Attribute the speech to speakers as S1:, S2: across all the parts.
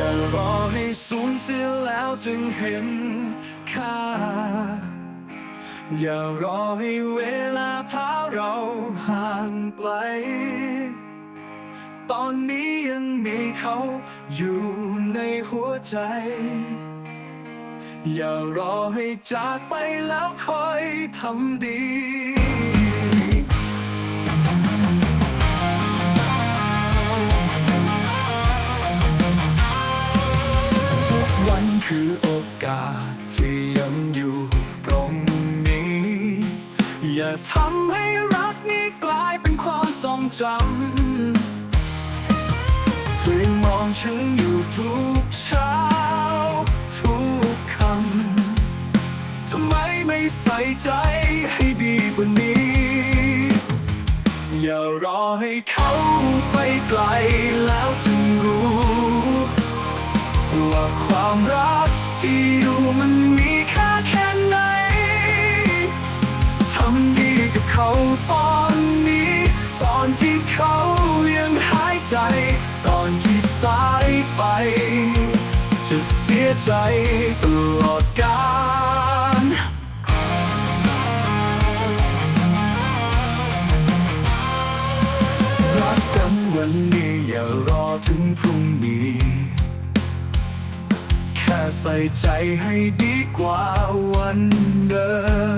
S1: อย่ารอให้สูญเสียแล้วจึงเห็นค่า อย่ารอให้เวลาพาเราห่างไกล ตอนนี้ยังมีเขาอยู่ในหัวใจ อย่ารอให้จากไปแล้วคอยทำดี อทำให้รักนี้กลายเป็นความทรงจำช่วยมองฉันอยู่ทุกเช้า ทุกคำทำไมไม่ใส่ใจให้ดีกว่านี้ อย่ารอให้เขาไปไกลแล้วจึงรู้ ว่าความรักที่อยู่มัน จะเสียใจตลอดกาลรักกันวันนี้อย่ารอถึงพรุ่งนี้ แค่ใส่ใจให้ดีกว่าวันเดิม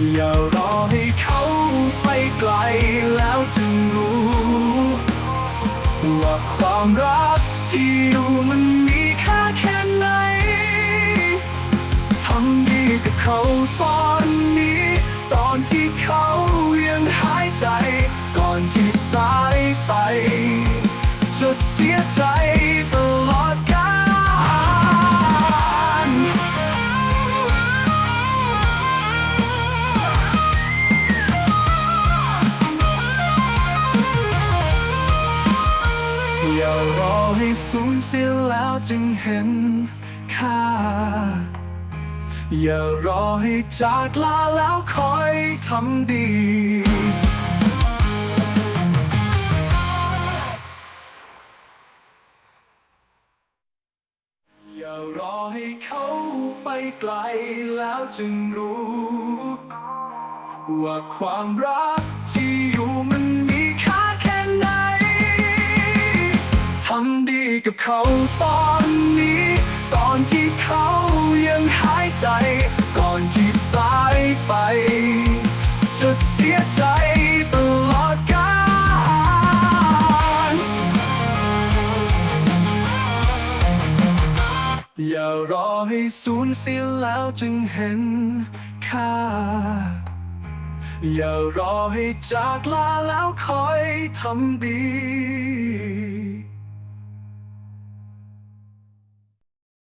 S1: อย่ารอให้เขาไปไกลแล้วจึงรู้ ว่าความรักที่อยู่มันมีค่าแค่ไหนทำดีกับเขาตอนนี้ ตอนที่เขายังหายใจ ก่อนที่สายไป จะเสียใจตล สูญเสียแล้วจึงเห็นค่า อย่ารอให้จากลาแล้วคอยทำดีอย่ารอให้เขาไปไกลแล้วจึงรู้ ว่าความรักที่อยู่มันมีค่าแค่ไหนทำดี กับเขาตอนนี้ ตอนที่เขายังหายใจ ก่อนที่สายไป จะเสียใจตลอดกาลอย่ารอให้สูญเสียแล้วจึงเห็นค่า อย่ารอให้จากลาแล้วคอยทำดี